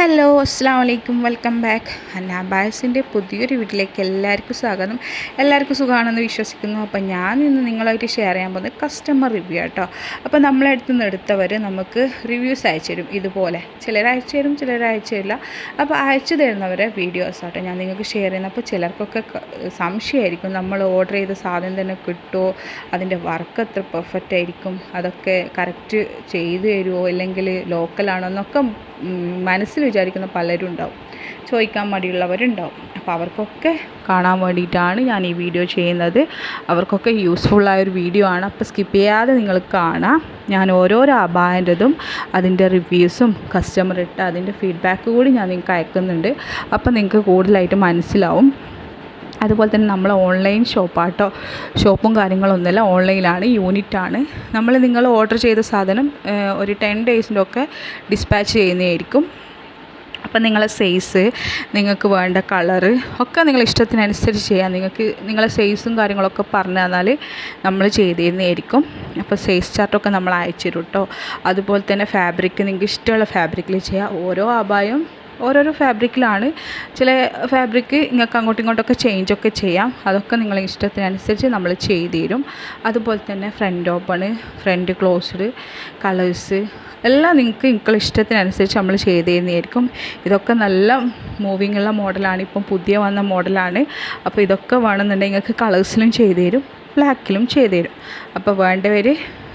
Hello അസ്സാം വലൈക്കും welcome back അന്നാബായസിന്റെ പുതിയൊരു വീട്ടിലേക്ക് എല്ലാവർക്കും സ്വാഗതം. എല്ലാവർക്കും സുഖമാണെന്ന് വിശ്വസിക്കുന്നു. അപ്പോൾ ഞാൻ ഇന്ന് നിങ്ങളായിട്ട് ഷെയർ ചെയ്യാൻ പോകുന്നത് കസ്റ്റമർ റിവ്യൂ ആട്ടോ. അപ്പോൾ നമ്മളെ അടുത്ത് നിന്ന് എടുത്തവർ നമുക്ക് റിവ്യൂസ് അയച്ചു തരും. ഇതുപോലെ. ചിലർ അയച്ചു തരും ചിലർ അയച്ചു തരില്ല. അപ്പോൾ അയച്ചു തരുന്നവരെ വീഡിയോസ് ആട്ടോ ഞാൻ നിങ്ങൾക്ക് ഷെയർ ചെയ്യുന്നത്. അപ്പോൾ ചിലർക്കൊക്കെ സംശയമായിരിക്കും. നമ്മൾ ഓർഡർ ചെയ്ത സാധനം തന്നെ കിട്ടുമോ? അതിന്റെ വർക്ക് എത്ര പെർഫെക്റ്റ് ആയിരിക്കും? അതൊക്കെ കറക്റ്റ് ചെയ്തു തരുമോ? അല്ലെങ്കിൽ ലോക്കലാണോ എന്നൊക്കെ മനസ്സിൽ വിചാരിക്കുന്ന പലരും ഉണ്ടാവും ചോദിക്കാൻ മടിയുള്ളവരുണ്ടാവും. അപ്പോൾ അവർക്കൊക്കെ കാണാൻ വേണ്ടിയിട്ടാണ് ഞാൻ ഈ വീഡിയോ ചെയ്യുന്നത്. അവർക്കൊക്കെ യൂസ്ഫുള്ളായൊരു വീഡിയോ ആണ്. അപ്പോൾ സ്കിപ്പ് ചെയ്യാതെ നിങ്ങൾ കാണാം. ഞാൻ ഓരോരോ അബായന്റെതും അതിന്റെ റിവ്യൂസും കസ്റ്റമർ ഇട്ട് അതിന്റെ ഫീഡ്ബാക്ക് കൂടി ഞാൻ നിങ്ങൾക്ക് അയക്കുന്നുണ്ട്. അപ്പോൾ നിങ്ങൾക്ക് കൂടുതലായിട്ട് മനസ്സിലാവും. അതുപോലെ തന്നെ നമ്മൾ ഓൺലൈൻ ഷോപ്പാട്ടോ ഷോപ്പും കാര്യങ്ങളൊന്നുമില്ല ഓൺലൈനിലാണ് യൂണിറ്റാണ് നമ്മൾ നിങ്ങൾ ഓർഡർ ചെയ്ത സാധനം ഒരു ടെൻ ഡേയ്സിന്റെ ഒക്കെ ഡിസ്പാച്ച് ചെയ്യുന്നതായിരിക്കും. അപ്പം നിങ്ങളെ സൈസ് നിങ്ങൾക്ക് വേണ്ട കളറ് ഒക്കെ നിങ്ങളെ ഇഷ്ടത്തിനനുസരിച്ച് ചെയ്യാം. നിങ്ങൾക്ക് നിങ്ങളെ സൈസും കാര്യങ്ങളൊക്കെ പറഞ്ഞു തന്നാൽ നമ്മൾ ചെയ്ത് തരുന്നതായിരിക്കും അപ്പോൾ സൈസ് ചാർട്ടൊക്കെ നമ്മൾ അയച്ചു തരും കേട്ടോ അതുപോലെ തന്നെ ഫാബ്രിക് നിങ്ങൾക്ക് ഇഷ്ടമുള്ള ഫാബ്രിക്കിൽ ചെയ്യാം. ഓരോ അപായം ഓരോരോ ഫാബ്രിക്കിലാണ്. ചില ഫാബ്രിക് നിങ്ങൾക്ക് അങ്ങോട്ടും ഇങ്ങോട്ടൊക്കെ ചേഞ്ചൊക്കെ ചെയ്യാം. അതൊക്കെ നിങ്ങളെ ഇഷ്ടത്തിനനുസരിച്ച് നമ്മൾ ചെയ്ത് തരും അതുപോലെ തന്നെ front open front closed colours എല്ലാം നിങ്ങൾക്ക് നിങ്ങളുടെ ഇഷ്ടത്തിനനുസരിച്ച് നമ്മൾ ചെയ്ത് തരുന്നതായിരിക്കും ഇതൊക്കെ നല്ല മൂവിങ് ഉള്ള മോഡലാണ് ഇപ്പം പുതിയ വന്ന മോഡലാണ് അപ്പോൾ ഇതൊക്കെ വേണമെന്നുണ്ടെങ്കിൽ നിങ്ങൾക്ക് കളേഴ്സിലും ചെയ്ത് തരും ബ്ലാക്കിലും ചെയ്ത് തരും അപ്പോൾ വേണ്ടവർ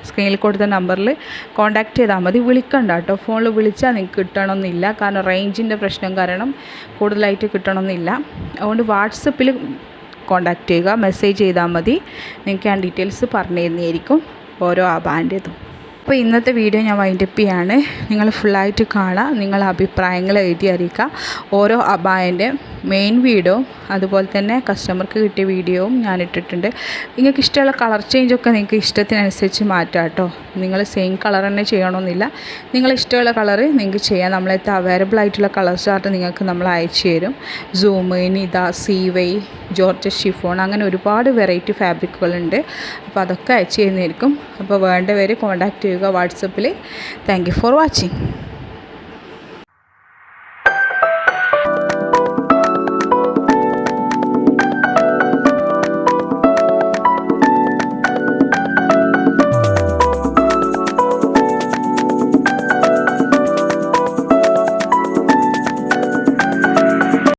സ്ക്രീനിൽ കൊടുത്ത നമ്പറിൽ കോൺടാക്റ്റ് ചെയ്താൽ മതി. വിളിക്കണ്ട കേട്ടോ. ഫോണിൽ വിളിച്ചാൽ നിങ്ങൾക്ക് കിട്ടണമെന്നില്ല. കാരണം റേഞ്ചിന്റെ പ്രശ്നം കാരണം കൂടുതലായിട്ട് കിട്ടണമെന്നില്ല. അതുകൊണ്ട് വാട്സപ്പിൽ കോൺടാക്റ്റ് ചെയ്യുക. മെസ്സേജ് ചെയ്താൽ മതി. നിങ്ങൾക്ക് ഞാൻ ഡീറ്റെയിൽസ് പറഞ്ഞു തരുന്നതായിരിക്കും ഓരോ ആബാന്റെതും അപ്പോൾ ഇന്നത്തെ വീഡിയോ ഞാൻ വൈൻഡപ്പ് ചെയ്യാണ്. നിങ്ങൾ ഫുള്ളായിട്ട് കാണാം നിങ്ങളുടെ അഭിപ്രായങ്ങൾ എഴുതി അറിയിക്കുക. ഓരോ അബായന്റെ മെയിൻ വീഡിയോ അതുപോലെ തന്നെ കസ്റ്റമർക്ക് കിട്ടിയ വീഡിയോവും ഞാൻ ഇട്ടിട്ടുണ്ട്. നിങ്ങൾക്ക് ഇഷ്ടമുള്ള കളർ ചേഞ്ചൊക്കെ നിങ്ങൾക്ക് ഇഷ്ടത്തിനനുസരിച്ച് മാറ്റാം കേട്ടോ. നിങ്ങൾ സെയിം കളർ തന്നെ ചെയ്യണമെന്നില്ല. നിങ്ങൾ ഇഷ്ടമുള്ള കളറ് നിങ്ങൾക്ക് ചെയ്യാം. നമ്മളത്തെ അവൈലബിൾ ആയിട്ടുള്ള കളർ ചാർട്ട് നിങ്ങൾക്ക് നമ്മൾ അയച്ചു തരും. സൂം നിത സീവൈ ജോർജ് ഷിഫോൺ അങ്ങനെ ഒരുപാട് വെറൈറ്റി ഫാബ്രിക്കുകളുണ്ട് അപ്പോൾ അതൊക്കെ അയച്ചു തരുന്നതായിരിക്കും. അപ്പോൾ വേണ്ടവർ കോൺടാക്റ്റ് ചെയ്യുക വാട്സപ്പിൽ. Thank for watching